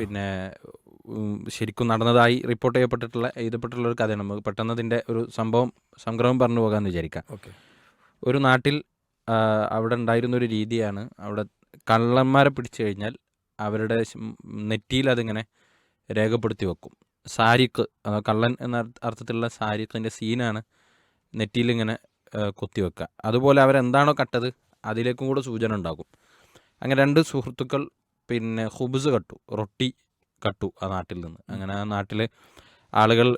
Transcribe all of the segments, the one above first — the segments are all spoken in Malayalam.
പിന്നെ ശരിക്കും നടന്നതായി റിപ്പോർട്ട് ചെയ്യപ്പെട്ടിട്ടുള്ള എഴുതപ്പെട്ടിട്ടുള്ള ഒരു കഥയാണ്. നമുക്ക് പെട്ടെന്ന് അതിന്റെ ഒരു സംഭവം സംഗ്രഹം പറഞ്ഞു പോകാമെന്ന് വിചാരിക്കാം. ഓക്കെ. ഒരു നാട്ടിൽ അവിടെ ഉണ്ടായിരുന്ന ഒരു രീതിയാണ്. അവിടെ കള്ളന്മാരെ പിടിച്ചു കഴിഞ്ഞാൽ അവരുടെ നെറ്റിയിൽ അതിങ്ങനെ രേഖപ്പെടുത്തി വെക്കും. സാരിക്ക് കള്ളൻ എന്ന അർത്ഥ- അർത്ഥത്തിലുള്ള സാരിക്കിന്റെ സീനാണ് നെറ്റിയിൽ ഇങ്ങനെ കൊത്തി വെക്കുക. അതുപോലെ അവരെന്താണോ കട്ടത് അതിലേക്കും കൂടെ സൂചന ഉണ്ടാകും. അങ്ങനെ രണ്ട് സുഹൃത്തുക്കൾ പിന്നെ ഹുബ്സ് കട്ടു റൊട്ടി കട്ടു ആ നാട്ടിൽ നിന്ന്. അങ്ങനെ ആ നാട്ടിലെ ആളുകൾ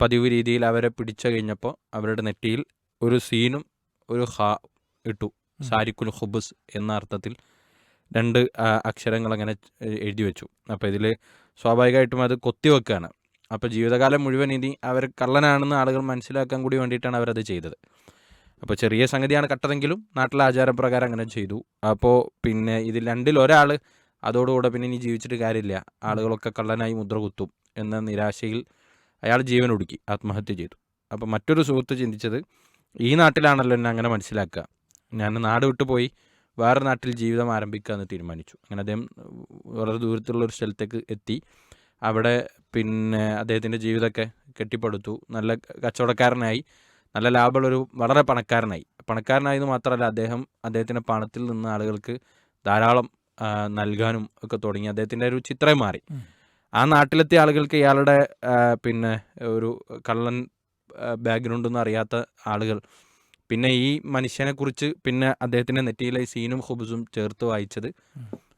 പതിവ് രീതിയിൽ അവരെ പിടിച്ചു കഴിഞ്ഞപ്പോൾ അവരുടെ നെറ്റിയിൽ ഒരു സീനും ഒരു ഹ ഇട്ടു. സാരിക്കുൽ ഹുബുസ് എന്ന അർത്ഥത്തിൽ രണ്ട് അക്ഷരങ്ങൾ അങ്ങനെ എഴുതി വെച്ചു. അപ്പോൾ ഇതിൽ സ്വാഭാവികമായിട്ടും അത് കൊത്തിവെക്കുകയാണ് അപ്പോൾ ജീവിതകാലം മുഴുവൻ ഇനി അവർ കള്ളനാണെന്ന് ആളുകൾ മനസ്സിലാക്കാൻ കൂടി വേണ്ടിയിട്ടാണ് അവരത് ചെയ്തത്. അപ്പോൾ ചെറിയ സംഗതിയാണ് കട്ടതെങ്കിലും നാട്ടിലെ ആചാരപ്രകാരം അങ്ങനെ ചെയ്തു. അപ്പോൾ പിന്നെ ഇതിൽ രണ്ടിൽ ഒരാൾ അതോടുകൂടെ പിന്നെ ഇനി ജീവിച്ചിട്ട് കാര്യമില്ല. ആളുകളൊക്കെ കള്ളനായി മുദ്ര കുത്തും എന്ന നിരാശയിൽ അയാൾ ജീവൻ ഒടുക്കി ആത്മഹത്യ ചെയ്തു. അപ്പോൾ മറ്റൊരു സുഹൃത്ത് ചിന്തിച്ചത് ഈ നാട്ടിലാണല്ലോ എന്നെ അങ്ങനെ മനസ്സിലാക്കുക. ഞാൻ നാട് വിട്ടു പോയി വേറെ നാട്ടിൽ ജീവിതം ആരംഭിക്കുക എന്ന് തീരുമാനിച്ചു. അങ്ങനെ അദ്ദേഹം വളരെ ദൂരത്തുള്ള ഒരു സ്ഥലത്തേക്ക് എത്തി. അവിടെ പിന്നെ അദ്ദേഹത്തിന്റെ ജീവിതമൊക്കെ കെട്ടിപ്പടുത്തു. നല്ല കച്ചവടക്കാരനായി നല്ല ലാഭമുള്ളൊരു വളരെ പണക്കാരനായി. പണക്കാരനായെന്ന് മാത്രമല്ല അദ്ദേഹം അദ്ദേഹത്തിന്റെ പണത്തിൽ നിന്ന് ആളുകൾക്ക് ധാരാളം നൽകാനും ഒക്കെ തുടങ്ങി. അദ്ദേഹത്തിന്റെ ഒരു ചിത്രം മാറി. ആ നാട്ടിലെത്തിയ ആളുകൾക്ക് ഇയാളുടെ പിന്നെ ഒരു കള്ളൻ ബാക്ക്ഗ്രൗണ്ട് ഒന്നും അറിയാത്ത ആളുകൾ. പിന്നെ ഈ മനുഷ്യനെ കുറിച്ച് പിന്നെ അദ്ദേഹത്തിന്റെ നെറ്റിയിലെ സീനും ഹുബുസും ചേർത്ത് വായിച്ചത്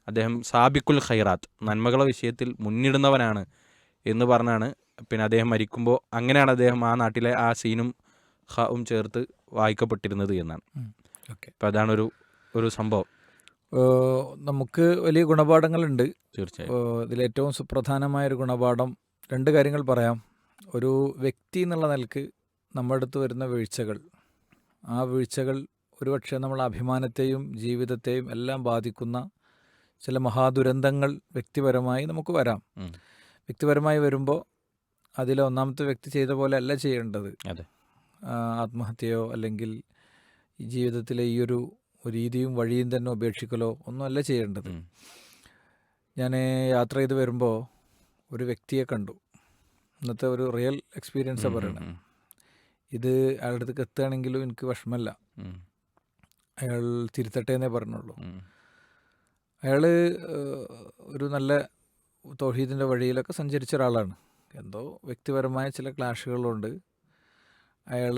അദ്ദേഹം സാബിക്കുൽ ഖൈറാത്ത് നന്മകളെ വിഷയത്തിൽ മുന്നിടുന്നവനാണ് എന്ന് പറഞ്ഞാണ് പിന്നെ അദ്ദേഹം മരിക്കുമ്പോൾ അങ്ങനെയാണ് അദ്ദേഹം ആ നാട്ടിലെ ആ സീനും ഹും ചേർത്ത് വായിക്കപ്പെട്ടിരുന്നത് എന്നാണ്. ഓക്കെ. അതാണ് ഒരു ഒരു സംഭവം. നമുക്ക് വലിയ ഗുണപാഠങ്ങളുണ്ട്. തീർച്ചയായും. ഇതിലേറ്റവും സുപ്രധാനമായ ഒരു ഗുണപാഠം രണ്ട് കാര്യങ്ങൾ പറയാം. ഒരു വ്യക്തി എന്നുള്ള നിലയ്ക്ക് നമ്മുടെ അടുത്ത് വരുന്ന വീഴ്ചകൾ. ആ വീഴ്ചകൾ ഒരുപക്ഷെ നമ്മളെ അഭിമാനത്തെയും ജീവിതത്തെയും എല്ലാം ബാധിക്കുന്ന ചില മഹാദുരന്തങ്ങൾ വ്യക്തിപരമായി നമുക്ക് വരാം. വ്യക്തിപരമായി വരുമ്പോൾ അതിൽ ഒന്നാമത്തെ വ്യക്തി ചെയ്ത പോലെ അല്ല ചെയ്യേണ്ടത്. ആത്മഹത്യയോ അല്ലെങ്കിൽ ജീവിതത്തിലെ ഈ ഒരു രീതിയും വഴിയും തന്നെ ഉപേക്ഷിക്കലോ ഒന്നുമല്ല ചെയ്യേണ്ടത്. ഞാൻ യാത്ര ചെയ്ത് വരുമ്പോൾ ഒരു വ്യക്തിയെ കണ്ടു. ഇന്നത്തെ ഒരു റിയൽ എക്സ്പീരിയൻസാണ് പറയുന്നത് പറയണത് ഇത് അയാളുടെ അടുത്തേക്ക് എത്തുകയാണെങ്കിലും എനിക്ക് വിഷമല്ല ഉം, അയാൾ തിരുത്തട്ടെ എന്നേ പറഞ്ഞുള്ളൂ. അയാൾ ഒരു നല്ല തോഹീദിന്റെ വഴിയിലൊക്കെ സഞ്ചരിച്ച ഒരാളാണ്. എന്തോ വ്യക്തിപരമായ ചില ക്ലാഷുകളുണ്ട് അയാൾ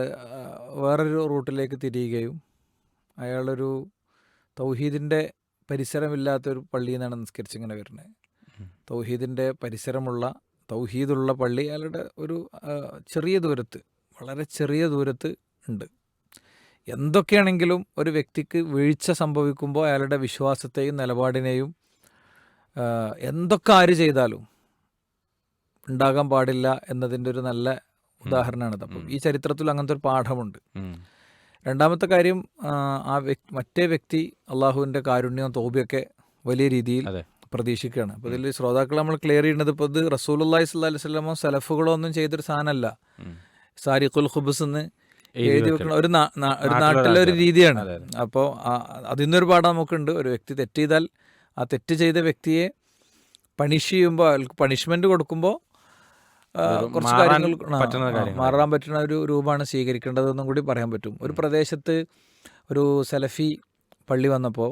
വേറൊരു റൂട്ടിലേക്ക് തിരിയുകയും അയാളൊരു തൗഹീദിന്റെ പരിസരമില്ലാത്തൊരു പള്ളിയിൽ നിന്നാണ് നിസ്കരിച്ചിങ്ങനെ വരുന്നത്. ഉം. തൗഹീദിന്റെ പരിസരമുള്ള തൗഹീദുള്ള പള്ളി അയാളുടെ ഒരു ചെറിയ ദൂരത്ത് വളരെ ചെറിയ ദൂരത്ത് ഉണ്ട്. എന്തൊക്കെയാണെങ്കിലും ഒരു വ്യക്തിക്ക് വീഴ്ച സംഭവിക്കുമ്പോൾ അയാളുടെ വിശ്വാസത്തെയും നിലപാടിനെയും എന്തൊക്കെ ആര് ചെയ്താലും ഉണ്ടാകാൻ പാടില്ല എന്നതിന്റെ ഒരു നല്ല ഉദാഹരണമാണിത് അപ്പം ഈ ചരിത്രത്തിൽ അങ്ങനത്തെ ഒരു പാഠമുണ്ട്. രണ്ടാമത്തെ കാര്യം ആ, വ്യക്തി മറ്റേ വ്യക്തി അള്ളാഹുവിന്റെ കാരുണ്യവും തോബിയൊക്കെ വലിയ രീതിയിൽ. പ്രതീക്ഷിക്കുകയാണ്. അപ്പോൾ ഇതിൽ ശ്രോതാക്കൾ നമ്മൾ ക്ലിയർ ചെയ്യുന്നത് ഇപ്പോൾ ഇത് റസൂലുള്ളാഹി സ്വല്ലല്ലാഹി അലൈഹി സ്വലമോ സലഫുകളോ ഒന്നും ചെയ്തൊരു സാധനമല്ല. സാരിഖുൽ ഖുബ്സ് എന്ന് എഴുതി വെക്കുന്ന ഒരു ഒരു നാട്ടിലെ ഒരു രീതിയാണ്. അപ്പോൾ അതിൽ നിന്നൊരു പാഠം നമുക്കുണ്ട്. ഒരു വ്യക്തി തെറ്റ് ചെയ്താൽ ആ തെറ്റ് ചെയ്ത വ്യക്തിയെ പണിഷ് ചെയ്യുമ്പോൾ അയാൾക്ക് പണിഷ്മെന്റ് കൊടുക്കുമ്പോൾ കുറച്ച് കാര്യങ്ങൾ മാറാൻ പറ്റുന്ന ഒരു രൂപമാണ് സ്വീകരിക്കേണ്ടതെന്നും കൂടി പറയാൻ പറ്റും. ഒരു പ്രദേശത്ത് ഒരു സെലഫി പള്ളി വന്നപ്പോൾ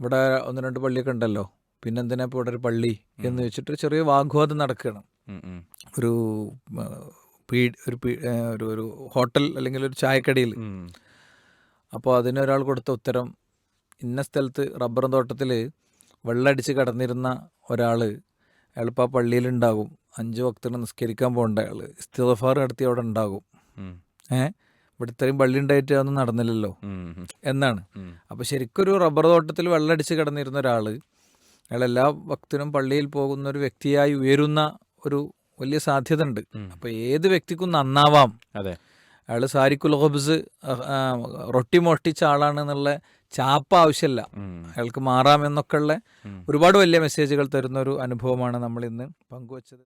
ഇവിടെ ഒന്ന് രണ്ട് പള്ളിയൊക്കെ ഉണ്ടല്ലോ. പിന്നെന്തിനാ ഇപ്പോൾ ഇവിടെ ഒരു പള്ളി എന്ന് വെച്ചിട്ട് ചെറിയ വാഗ്വാദം നടക്കുകയാണ്. ഒരു പീ ഒരു പീ ഒരു ഒരു ഹോട്ടൽ അല്ലെങ്കിൽ ഒരു ചായക്കടയിൽ. അപ്പോൾ അതിനൊരാൾ കൊടുത്ത ഉത്തരം ഇന്ന സ്ഥലത്ത് റബ്ബർ തോട്ടത്തിൽ വെള്ളമടിച്ച് കടന്നിരുന്ന ഒരാൾ അയാളിപ്പോൾ ആ പള്ളിയിലുണ്ടാകും അഞ്ച് ഭക്തനെ നിസ്കരിക്കാൻ പോകേണ്ട ആൾ. ഇസ്തിഫാർ നടത്തി അവിടെ ഉണ്ടാകും. ഏഹ് ഇവിടെ ഇത്രയും പള്ളി ഉണ്ടായിട്ട് അതൊന്നും നടന്നില്ലല്ലോ. എന്നാണ്. അപ്പൊ അപ്പോൾ ശരിക്കൊരു റബ്ബർ തോട്ടത്തിൽ വെള്ളടിച്ച് കിടന്നിരുന്ന ഒരാൾ അയാൾ എല്ലാ ഭക്തനും പള്ളിയിൽ പോകുന്ന ഒരു വ്യക്തിയായി ഉയരുന്ന ഒരു വലിയ സാധ്യത ഉണ്ട്. അപ്പൊ അപ്പോൾ ഏത് വ്യക്തിക്കും നന്നാവാം. അതെ. അയാൾ സാരിക്കുൽ ഹബ്സ് റൊട്ടി മോഷ്ടിച്ച ആളാണ് എന്നുള്ള ചാപ്പ ആവശ്യമില്ല. അയാൾക്ക് മാറാമെന്നൊക്കെ ഉള്ള ഒരുപാട് വലിയ മെസ്സേജുകൾ തരുന്ന ഒരു അനുഭവമാണ് നമ്മൾ ഇന്ന് പങ്കുവച്ചത്.